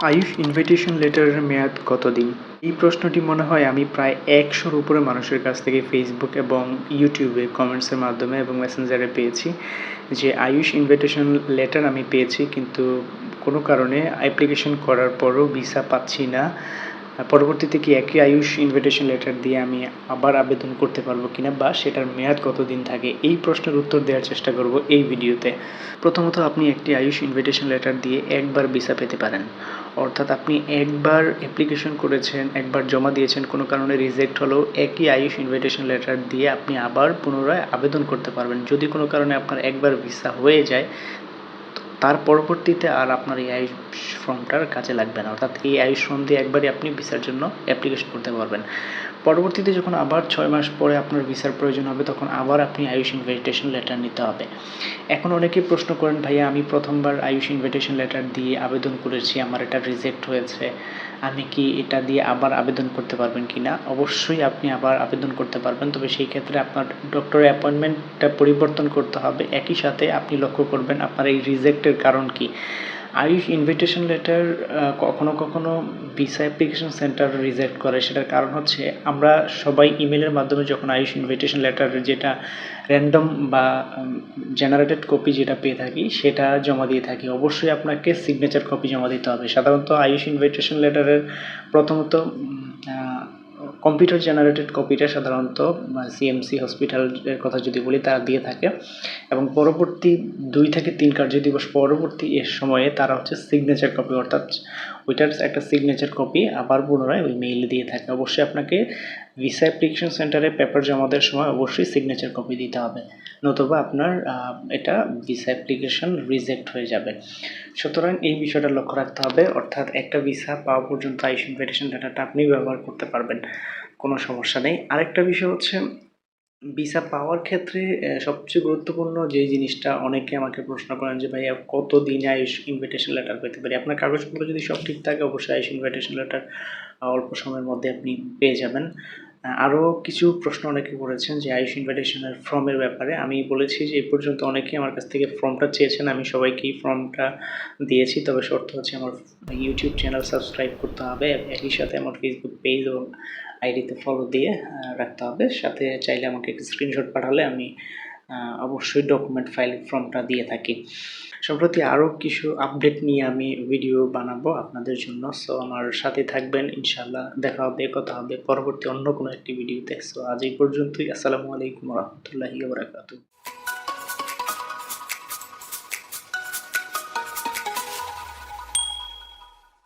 Ayush invitation লেটারের মেয়াদ কতদিন? এই প্রশ্নটি মনে হয় আমি প্রায় একশোর উপরে মানুষের কাছ থেকে ফেসবুক এবং ইউটিউবে কমেন্টসের মাধ্যমে এবং মেসেঞ্জারে পেয়েছি যে আয়ুষ ইনভিটেশন লেটার আমি পেয়েছি কিন্তু কোনো কারণে অ্যাপ্লিকেশন করার পরও ভিসা পাচ্ছি না। পরবর্তীতে কি একই আয়ুষ ইনভিটেশন লেটার দিয়ে আমি আবার আবেদন করতে পারব কিনা বা সেটার মেয়াদ কতদিন থাকে? এই প্রশ্নের উত্তর দেওয়ার চেষ্টা করব এই ভিডিওতে। প্রথমত, আপনি একটি আয়ুষ ইনভিটেশন লেটার দিয়ে একবার ভিসা পেতে পারেন। অর্থাৎ আপনি একবার অ্যাপ্লিকেশন করেছেন, একবার জমা দিয়েছেন, কোনো কারণে রিজেক্ট হলেও একই আয়ুষ ইনভিটেশন লেটার দিয়ে আপনি আবার পুনরায় আবেদন করতে পারবেন। যদি কোনো কারণে আপনার একবার ভিসা হয়ে যায় তার পরবর্তীতে আর আপনার এই আয়ুষ ফর্মটার কাজে লাগবে না। অর্থাৎ এই আয়ুষ ফর্ম দিয়ে একবারই আপনি ভিসার জন্য অ্যাপ্লিকেশন করতে পারবেন। পরবর্তীতে যখন আবার ছয় মাস পরে আপনার ভিসার প্রয়োজন হবে, তখন আবার আপনি আয়ুষ ইনভিটেশন লেটার নিতে হবে। এখন অনেকেই প্রশ্ন করেন, ভাইয়া, আমি প্রথমবার আয়ুষ ইনভিটেশন লেটার দিয়ে আবেদন করেছি, আমার এটা রিজেক্ট হয়েছে। আমি কি এটা দিয়ে আবার আবেদন করতে পারবেন কি না? অবশ্যই আপনি আবার আবেদন করতে পারবেন, তবে সেই ক্ষেত্রে আপনার ডক্টরের অ্যাপয়েন্টমেন্টটা পরিবর্তন করতে হবে। একই সাথে আপনি লক্ষ্য করবেন, আপনার এই রিজেক্টের কারণ কি? আয়ুষ ইনভিটেশন লেটার কখনো কখনো ভিসা অ্যাপ্লিকেশন সেন্টার রিজেক্ট করে। সেটার কারণ হচ্ছে আমরা সবাই ইমেলের মাধ্যমে যখন আয়ুষ ইনভিটেশন লেটার যেটা র্যান্ডম বা জেনারেটেড কপি যেটা পেয়ে থাকি, সেটা জমা দিয়ে থাকি। অবশ্যই আপনাকে সিগনেচার কপি জমা দিতে হবে। সাধারণত আয়ুষ ইনভিটেশন লেটারের প্রথমত কম্পিউটার জেনারেটেড কপিটা সাধারণত সিএমসি হসপিটালের কথা যদি বলি, তারা দিয়ে থাকে। এবং পরবর্তী দুই থেকে তিন কার্য দিবস পরবর্তী এর সময়ে তারা হচ্ছে সিগনেচার কপি অর্থাৎ ওইটার একটা সিগনেচার কপি আবার পুনরায় ওই মেইলে দিয়ে থাকে। অবশ্যই আপনাকে ভিসা অ্যাপ্লিকেশন সেন্টারে পেপার জমা দেওয়ার সময় অবশ্যই সিগনেচার কপি দিতে হবে। নতুবা আপনার এটা ভিসা অ্যাপ্লিকেশন রিজেক্ট হয়ে যাবে। সুতরাং এই বিষয়টা লক্ষ্য রাখতে হবে। অর্থাৎ একটা ভিসা পাওয়া পর্যন্ত আইস ইনভিটেশন ডাটাটা আপনি ব্যবহার করতে পারবেন। কোনো সমস্যা নেই। আরেকটা বিষয় হচ্ছে ভিসা পাওয়ার ক্ষেত্রে সবচেয়ে গুরুত্বপূর্ণ যে জিনিসটা অনেকে আমাকে প্রশ্ন করেন যে, ভাইয়া কত দিনে আয়ুষ ইনভিটেশন লেটার পেতে পারি? আপনার কাগজপত্র যদি সব ঠিক থাকে, অবশ্যই আয়ুষ ইনভিটেশন লেটার অল্প সময়ের মধ্যে আপনি পেয়ে যাবেন। আরও কিছু প্রশ্ন অনেকে করেছেন যে আয়ুষ ইনভাইটেশনের ফর্মের ব্যাপারে। আমি বলেছি যে এ পর্যন্ত অনেকেই আমার কাছ থেকে ফর্মটা চেয়েছেন, আমি সবাইকেই ফর্মটা দিয়েছি। তবে শর্ত হচ্ছে আমার ইউটিউব চ্যানেল সাবস্ক্রাইব করতে হবে, একই সাথে আমার ফেসবুক পেজ এবং আইডিতে ফলো দিয়ে রাখতে হবে। সাথে চাইলে আমাকে একটি স্ক্রিনশট পাঠালে আমি অবশ্যই ডকুমেন্ট ফাইল ফর্মটা দিয়ে থাকি। সম্প্রতি আরও কিছু আপডেট নিয়ে আমি ভিডিও বানাবো আপনাদের জন্য। সো আমার সাথে থাকবেন। ইনশাল্লাহ দেখা হবে, কথা হবে পরবর্তী অন্য কোনো একটি ভিডিওতে সো আজ এই পর্যন্তই। আসসালামু আলাইকুম রহমতুল্লাহি বারাকাতু